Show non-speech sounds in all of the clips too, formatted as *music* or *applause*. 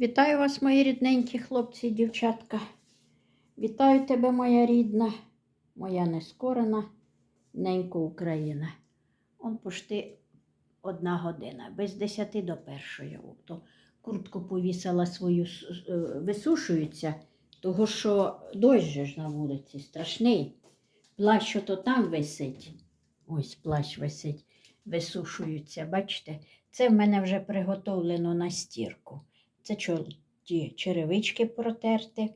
Вітаю вас, мої рідненькі хлопці і дівчатка. Вітаю тебе, моя рідна, моя нескорена, ненька Україна. Он пошти одна година, без десяти до першої. То куртку повісила свою, е, висушується, того що дощ ж на вулиці страшний. Плащ, то там висить. Ось плащ висить, висушуються. Бачите, це в мене вже приготовлено на стірку. Це чо, ті черевички протерти.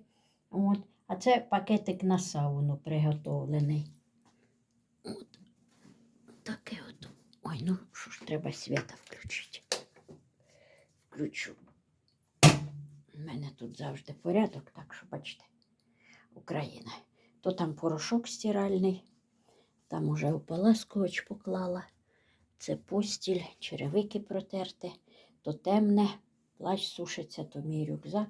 От. А це пакетик на сауну приготовлений. От. Таке от. Ой, ну що ж треба свята включити. Включу. У мене тут завжди порядок, так що бачите, Україна. То там порошок стиральний, там уже ополаскувач поклала. Це постіль, черевики протерти, то темне, плащ сушиться, то мій рюкзак.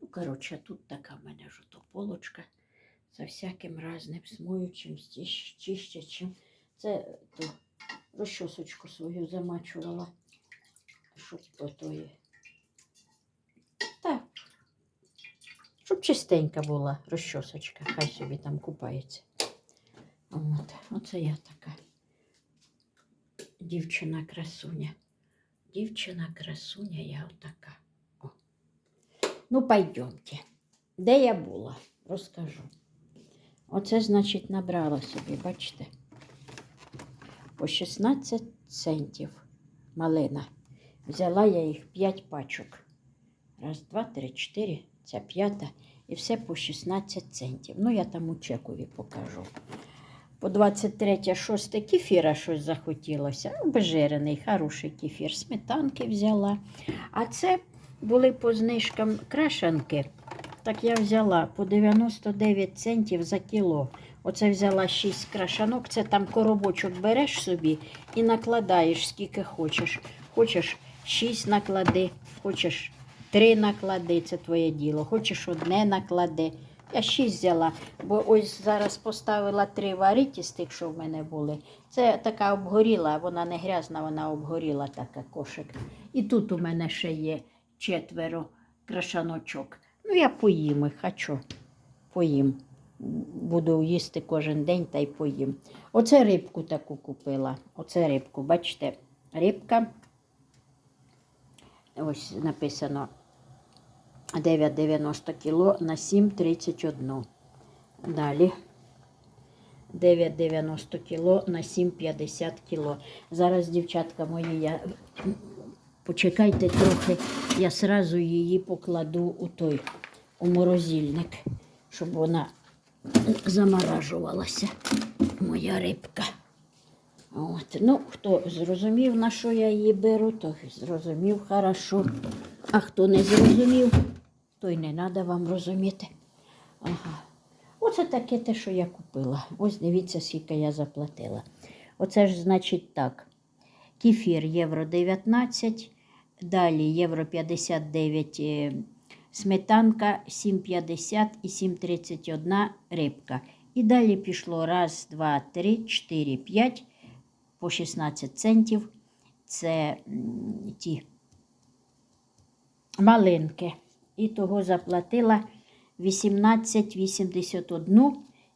Ну, коротше, тут така в мене ж полочка за всяким разним смоючим, чищачим. Це ту розчосочку свою замачувала, щоб отої. Так. Щоб чистенька була розчосочка, хай собі там купається. От, оце я така дівчина красуня. Дівчина красуня, я отака. Ну, пойдемте. Де я була? Розкажу. Оце, значить, набрала собі, бачите? По 16 центів малина. Взяла я їх 5 пачок. Раз, два, три, чотири. Ця п'ята. І все по 16 центів. Ну, я там у чекові покажу. По 23 6 кефіра щось захотілося. Обезжирений, хороший кефір. Сметанки взяла. А це були по знижкам крашанки. Так я взяла по 99 центів за кіло. Оце взяла 6 крашанок. Це там коробочок береш собі і накладаєш скільки хочеш. Хочеш 6 наклади, хочеш 3 наклади, це твоє діло. Хочеш одне наклади. Я 6 взяла, бо ось зараз поставила три варіті з тих, що в мене були. Це така обгоріла, вона не грязна, вона обгоріла така кошик. І тут у мене ще є четверо крашаночок. Ну, я поїм їх, а? Поїм. Буду їсти кожен день та й поїм. Оце рибку таку купила. Оце рибку, бачите, рибка. Ось написано 9,90 кіло на 7,31. Далі 9,90 кіло на 7,50 кіло. Зараз, дівчатка мої, я почекайте трохи, я сразу її покладу у той у морозильник, щоб вона заморажувалася. Моя рибка. От. Ну, хто зрозумів, на що я її беру, то зрозумів хорошо. А хто не зрозумів, то й не треба вам розуміти. Ага. Оце таке те, що я купила. Ось дивіться, скільки я заплатила. Оце ж значить так. Кефір євро 19, далі євро 59 е, сметанка 7,50 і 7,31 рибка. І далі пішло раз, два, три, чотири, п'ять по 16 центів. Це ті малинки. І того заплатила 18,81.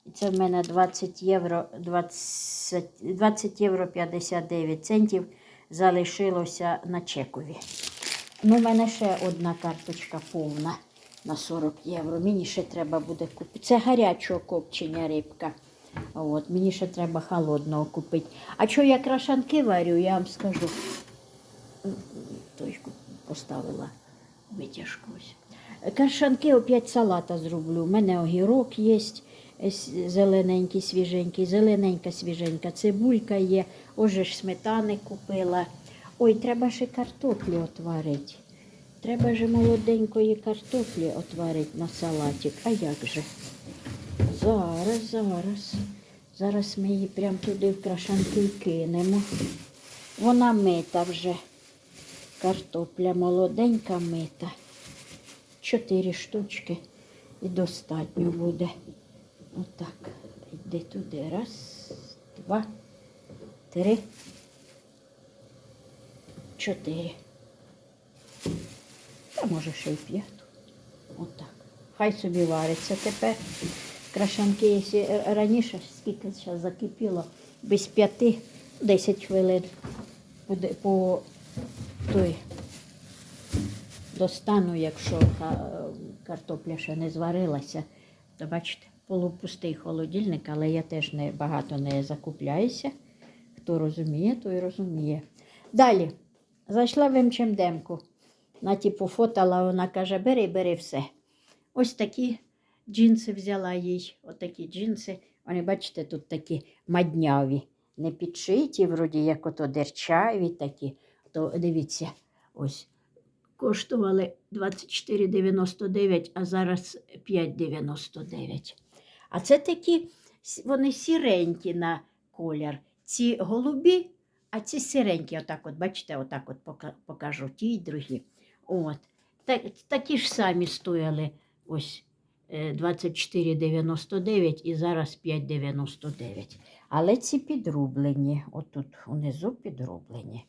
І це в мене 20 євро, 20, 20 євро 59 центів залишилося на чекові. Ну, в мене ще одна карточка повна на 40 євро. Мені ще треба буде купити. Це гарячого копчення рибка. От, мені ще треба холодного купити. А що я крашанки варю, я вам скажу. Той поставила витяжку. Крашанки опять салата зроблю. У мене огірок є, зелененький, свіженький, зелененька, свіженька, цибулька є, оже ж сметани купила. Ой, треба ще картоплі отварити. Треба же молоденької картоплі отварити на салатик. А як же? Зараз, зараз. Зараз ми її прямо туди в крашанки кинемо. Вона мита вже. Картопля молоденька мита. Чотири штучки і достатньо буде. Отак. Йди туди. Раз, два, три, чотири. Та може ще й п'яту. Отак. Хай собі вариться тепер. Крашанки, якщо раніше, скільки зараз закипіло, без п'яти, 10 хвилин буде по той достану, якщо картопля ще не зварилася, то бачите, полупустий холодильник, але я теж не, багато не закупляюся. Хто розуміє, той розуміє. Далі, зайшла в МЧМДМку. Наті пофотала, вона каже, бери, бери все. Ось такі джинси взяла їй. Отакі джинси. Вони, бачите, тут такі мадняві. Не підшиті, вроді, як ото дерчаві такі. То дивіться, ось коштували 24,99, а зараз 5,99. А це такі, вони сіренькі на колір. Ці голубі, а ці сіренькі, отак от, бачите, отак от покажу ті й другі. От. Так, такі ж самі стояли ось е, 24,99 і зараз 5,99. Але ці підрублені, отут унизу підрублені.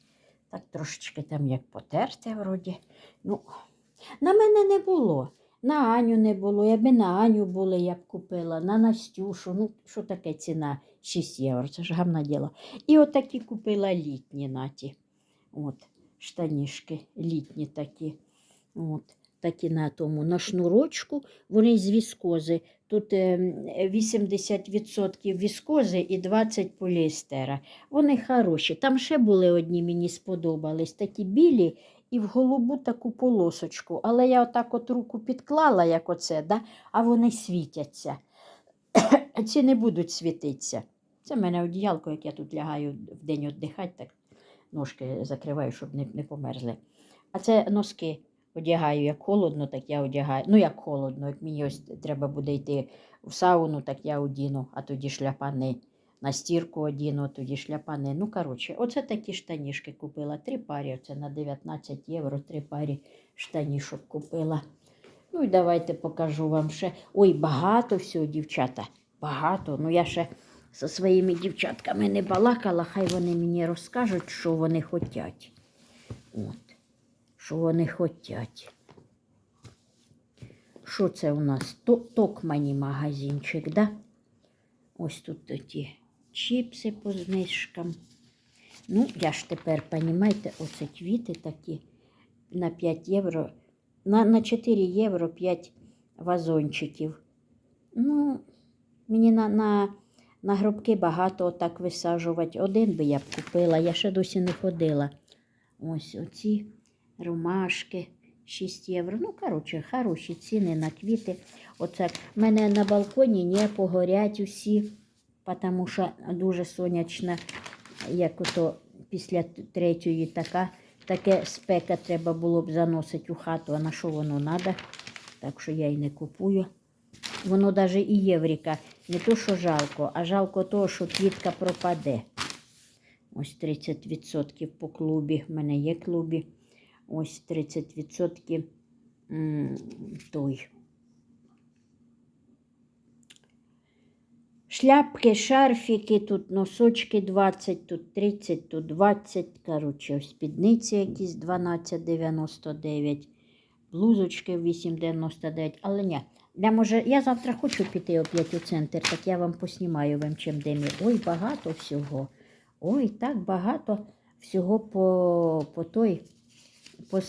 Так трошечки там як потерте вроді. Ну, на мене не було. На Аню не було. Якби на Аню були, я б купила, на Настюшу. Ну, що таке ціна? 6 євро, це ж гамна діло. І отакі купила літні наті. От, штанішки літні такі. От, такі на тому, на шнурочку, вони з віскози. Тут ем, 80% віскози і 20% поліестера. Вони хороші. Там ще були одні, мені сподобались, такі білі і в голубу таку полосочку. Але я отак от руку підклала, як оце, да? а вони світяться. *coughs* Ці не будуть світитися. Це в мене одіялко, як я тут лягаю в день віддихати, так ножки закриваю, щоб не, не померзли. А це носки одягаю, як холодно, так я одягаю. Ну, як холодно, як мені ось треба буде йти в сауну, так я одіну, а тоді шляпани. На стірку одіну, тоді шляпани. Ну, коротше, оце такі штанішки купила. Три парі, оце на 19 євро, три парі штанішок купила. Ну і давайте покажу вам ще. Ой, багато всього, дівчата. Багато. Ну я ще зі своїми дівчатками не балакала, хай вони мені розкажуть, що вони хочуть. От. Що вони хочуть. Що це у нас? То- Токмані магазинчик, да? Ось тут ті чіпси по знижкам. Ну, я ж тепер, понімаєте, оце квіти такі на 5 євро, на, на 4 євро 5 вазончиків. Ну, мені на, на, на гробки багато так висаджувати. Один би я б купила, я ще досі не ходила. Ось оці ромашки 6 євро. Ну, коротше, хороші ціни на квіти. Оце в мене на балконі не погорять усі, тому що дуже сонячна, як ото після третьої така. Таке спека треба було б заносити у хату, а на що воно треба? Так що я й не купую. Воно навіть і євріка. Не то, що жалко, а жалко того, що квітка пропаде. Ось 30% по клубі. В мене є клубі. Ось 30% м, той. Шляпки, шарфіки, тут носочки 20, тут 30, тут 20. Коротше, спідниці якісь 12,99, блузочки 8,99. Але ні, я, може, я завтра хочу піти опять у центр, так я вам поснімаю в МЧМДМі. Ой, багато всього. Ой, так багато всього по, по той по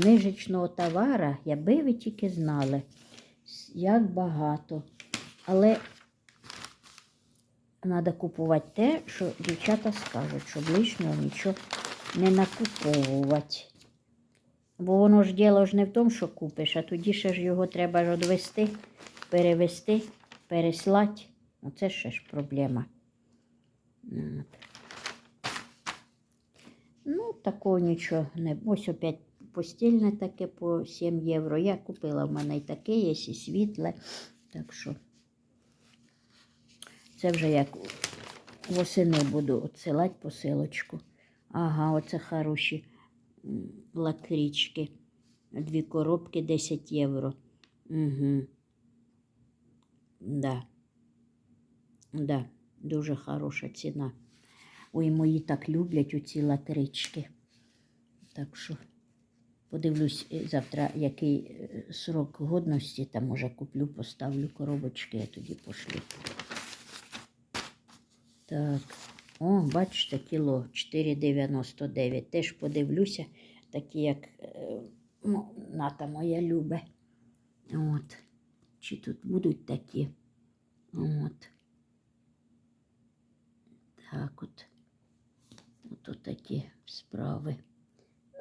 знижечного товара, якби ви тільки знали, як багато. Але треба купувати те, що дівчата скажуть, щоб лишнього нічого не накуповувати. Бо воно ж діло ж не в тому, що купиш, а тоді ще ж його треба ж одвести, перевести, переслати. Оце ще ж проблема. Ну, такого нічого не. Ось опять постільне таке по 7 євро. Я купила в мене і таке є, і світле. Так що це вже як восени буду відсилати посилочку. Ага, оце хороші м, лакрічки. Дві коробки 10 євро. Угу. Да. Да, дуже хороша ціна. Ой, мої так люблять оці лакрички. Так що Подивлюсь е, завтра, який е, срок годності, там може куплю, поставлю коробочки, я тоді пошлю. Так. О, бачите, кіло 4,99. Теж подивлюся, такі, як е, ну, ната моя любе. От. Чи тут будуть такі? От. Так от. Ото такі справи.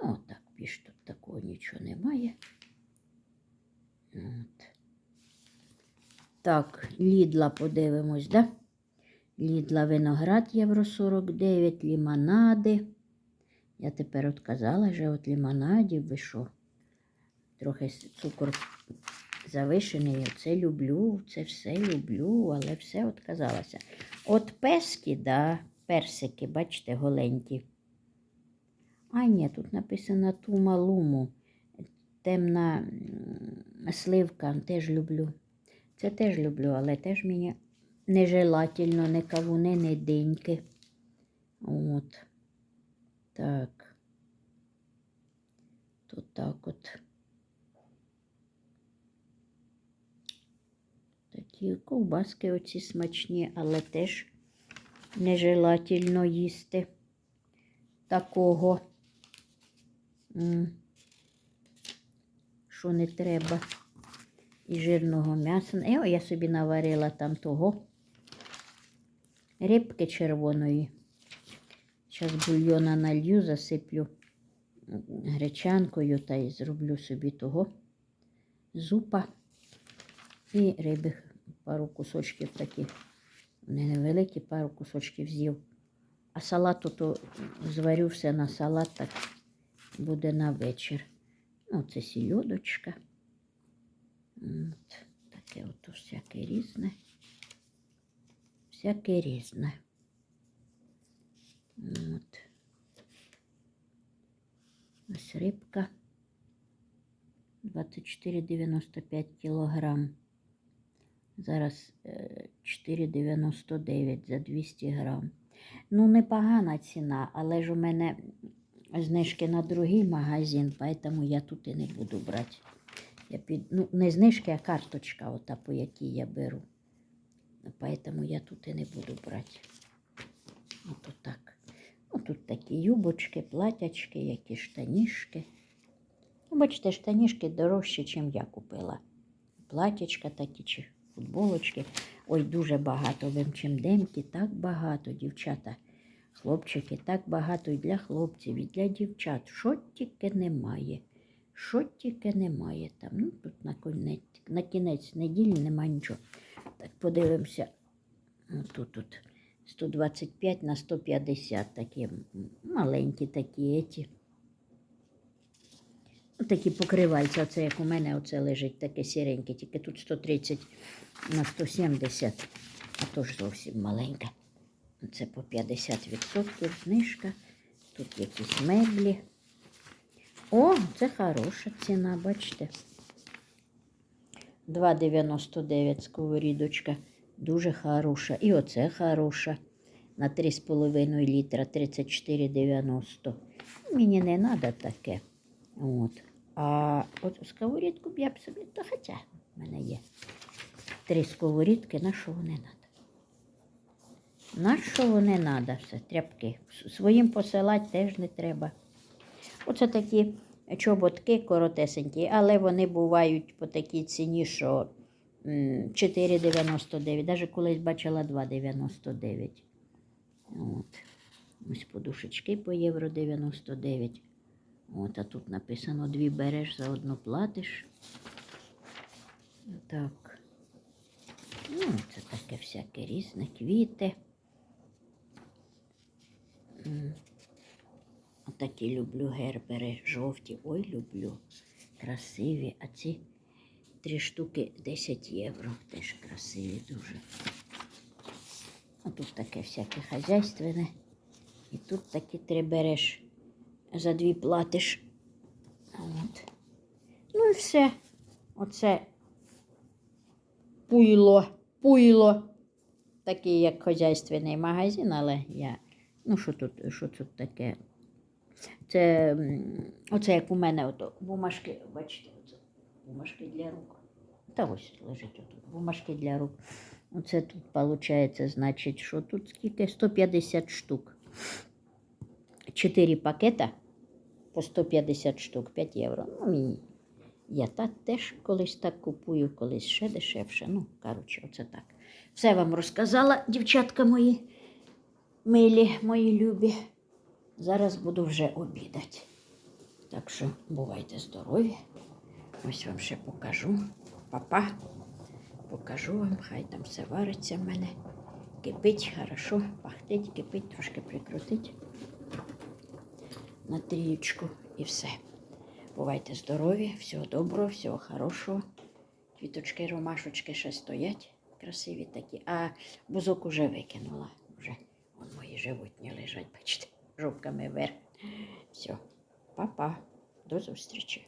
Ну, так, більш тут такого нічого немає. От. Так, лідла подивимось, да? Лідла виноград євро 49, лімонади. Я тепер от казала, що от лімонадів ви що? Трохи цукор завишений, це люблю, це все люблю, але все отказалася. От пески, да, персики, бачите, голенькі. А, ні, тут написано тума луму. Темна сливка, теж люблю. Це теж люблю, але теж мені нежелательно, не кавуни, не диньки. От. Так. То так от. Такі ковбаски оці смачні, але теж нежелательно їсти такого, що не треба. І жирного м'яса. І о, я собі наварила там того рибки червоної. Зараз бульйона налью, засиплю гречанкою та й зроблю собі того зупа. І риби пару кусочків таких. Вони невеликі, пару кусочків з'їв. А салату то зварю все на салат, так буде на вечір. Це сільодочка. От, таке от всяке різне. Всяке різне. От. Ось рибка. 24,95 кілограм. Зараз е, 4,99 за 200 грам. Ну, непогана ціна, але ж у мене знижки на другий магазин, поэтому я тут і не буду брати. Я під... Ну, не знижки, а карточка, ота, по якій я беру. Поэтому я тут і не буду брати. Ото так. Ну, тут такі юбочки, платячки, які штанішки. Ну, бачите, штанішки дорожчі, ніж я купила. Платячка такі чи футболочки. Ой, дуже багато в МЧМДемки, так багато, дівчата. Хлопчики, так багато і для хлопців, і для дівчат. Що тільки немає. Що тільки немає там. Ну, тут на кінець, на кінець неділі нема нічого. Так подивимося. Ну, Тут, тут 125 на 150 такі маленькі такі еті. Ну, Такі покривальця, оце як у мене оце лежить таке сіреньке, тільки тут 130 на 170, а то ж зовсім маленька. Це по 50% знижка. Тут якісь меблі. О, це хороша ціна, бачите. 2,99 сковорідочка. Дуже хороша. І оце хороша. На 3,5 літра 34,90. Мені не треба таке. От. А от сковорідку б я б собі, то хоча в мене є. Три сковорідки, на що вони треба? На що вони треба все, тряпки. Своїм посилати теж не треба. Оце такі чоботки коротесенькі, але вони бувають по такій ціні, що 4,99. Навіть колись бачила 2,99. От. Ось подушечки по євро 99. От, а тут написано дві береш, заодно платиш. Так. Ну, це таке всяке різне, квіти. Отакі люблю гербери жовті. Ой, люблю. Красиві. А ці три штуки 10 євро. Теж красиві дуже. А тут таке всяке хазяйственне. І тут такі три береш, за дві платиш. От. Ну і все. Оце пуйло, пуйло. Такий, як хазяйственний магазин, але я. Ну, що тут, що тут таке? Це оце як у мене ото бумажки, бачите, оце, бумажки для рук. Та ось лежить отут. Бумажки для рук. Оце тут виходить, значить, що тут скільки? 150 штук. 4 пакета по 150 штук, 5 євро. Ну, мені. Я так теж колись так купую, колись ще дешевше. Ну, коротше, оце так. Все вам розказала, дівчатка мої, милі, мої любі. Зараз буду вже обідати. Так що бувайте здорові. Ось вам ще покажу. Папа. Покажу вам, хай там все вариться в мене. Кипить, хорошо, пахтить, кипить, трошки прикрутить на трієчку і все. Бувайте здорові, всього доброго, всього хорошого. Квіточки, ромашечки ще стоять, красиві такі, а бузок уже викинула. Вже вон мої животні лежать, бачите, жовками вверх. Все, па-па, до зустрічі.